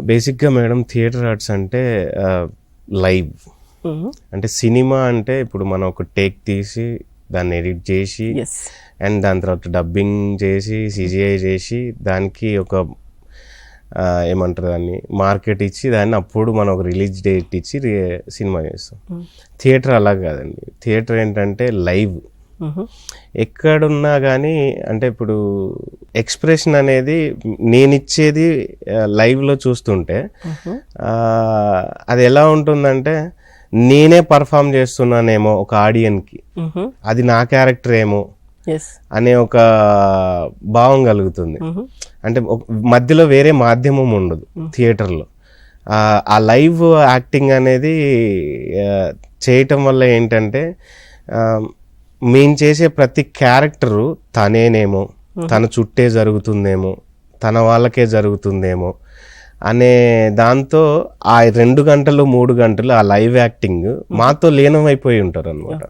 బేసిక్గా madam theatre arts అంటే live. అంటే సినిమా అంటే ఇప్పుడు మనం ఒక టేక్ తీసి దాన్ని ఎడిట్ చేసి అండ్ దాని తర్వాత డబ్బింగ్ చేసి సిజిఐ చేసి దానికి ఒక ఏమంటారు దాన్ని మార్కెట్ ఇచ్చి దాన్ని అప్పుడు మనం ఒక రిలీజ్ డేట్ ఇచ్చి రి- సినిమా చేస్తాం. థియేటర్ అలా కాదండి. థియేటర్ ఏంటంటే లైవ్. ఎక్కడున్నా కానీ అంటే ఇప్పుడు ఎక్స్ప్రెషన్ అనేది నేను ఇచ్చేది లైవ్లో చూస్తుంటే అది ఎలా ఉంటుందంటే నేనే పర్ఫామ్ చేస్తున్నానేమో ఒక ఆడియన్కి. అది నా క్యారెక్టర్ ఏమో అనే ఒక భావం కలుగుతుంది. అంటే మధ్యలో వేరే మాధ్యమం ఉండదు థియేటర్లో. ఆ, లైవ్ యాక్టింగ్ అనేది చేయటం వల్ల ఏంటంటే మేము చేసే ప్రతి క్యారెక్టరు తనేనేమో తన చుట్టే జరుగుతుందేమో తన వాళ్ళకే జరుగుతుందేమో అనే దాంతో ఆ రెండు గంటలు మూడు గంటలు ఆ లైవ్ యాక్టింగ్ మాతో లీనమైపోయి ఉంటారు అనమాట